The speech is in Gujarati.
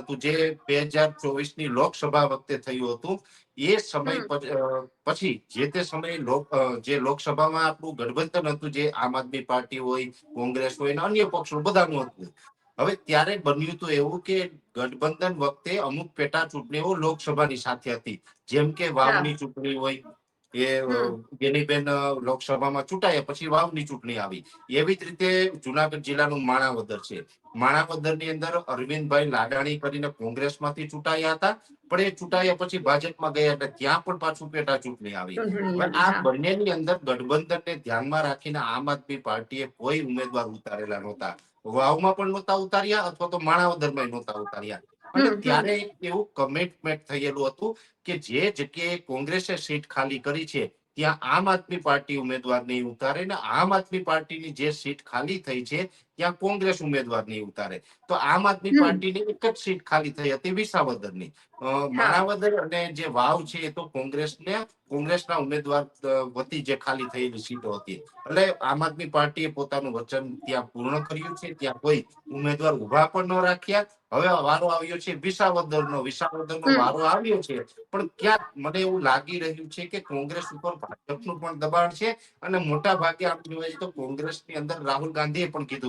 હતું જે બે હજાર ચોવીસની લોકસભા વખતે થયું હતું. એ સમય પછી, જે તે સમયે લોક જે લોકસભામાં આપણું ગઠબંધન હતું જે આમ આદમી પાર્ટી હોય કોંગ્રેસ હોય અને અન્ય પક્ષો બધાનું હતું. હવે ત્યારે બન્યું તો એવું કે ગઠબંધન વખતે અમુક પેટા ચૂંટણીઓ લોકસભાની સાથે હતી. જેમ કે વાવની ચૂંટણી હોય એ. ગેનીબેન લોકસભામાં ચૂંટાયા પછી વાવની ચૂંટણી આવી. એવી જ રીતે જુનાગઢ જિલ્લાનું માણાવદર છે. માણાવદરની અંદર અરવિંદભાઈ લાડાણી કરીને કોંગ્રેસમાંથી ચૂંટાયા હતા પણ એ ચૂંટાયા પછી ભાજપમાં ગયા એટલે ત્યાં પણ પાછું પેટા ચૂંટણી આવી. આ. બંનેની અંદર ગઠબંધનને ધ્યાનમાં રાખીને આમ આદમી પાર્ટીએ કોઈ ઉમેદવાર ઉતારેલા નહોતા. વાવમાં પણ નહોતા ઉતાર્યા અથવા તો માણાવદરમાં નહોતા ઉતાર્યા. અને. ત્યારે એક એવું કમિટમેન્ટ થયેલું હતું કે જે જગ્યાએ કોંગ્રેસે સીટ ખાલી કરી છે ત્યાં આમ આદમી પાર્ટી ઉમેદવાર નહીં ઉતારે ને આમ આદમી પાર્ટીની જે સીટ ખાલી થઈ છે ત્યાં કોંગ્રેસ ઉમેદવાર નહીં ઉતારે. તો આમ આદમી પાર્ટીની એક જ સીટ ખાલી થઈ હતી વિસાવદરની. માણાવદર અને જે વાવ છે એ તો કોંગ્રેસને કોંગ્રેસના ઉમેદવાર વતી જે ખાલી થયેલી સીટો હતી. એટલે આમ આદમી પાર્ટીએ પોતાનું વચન ત્યાં પૂર્ણ કર્યું છે ત્યાં કોઈ ઉમેદવાર ઊભા પણ ન રાખ્યા હવે વારો આવ્યો છે વિસાવદરનો વિસાવદર નો વારો આવ્યો છે. પણ ક્યાંક મને એવું લાગી રહ્યું છે કે કોંગ્રેસ ઉપર ભાજપનું પણ દબાણ છે અને મોટા ભાગે આપણે જોવા જઈએ તો કોંગ્રેસની અંદર રાહુલ ગાંધીએ પણ કીધું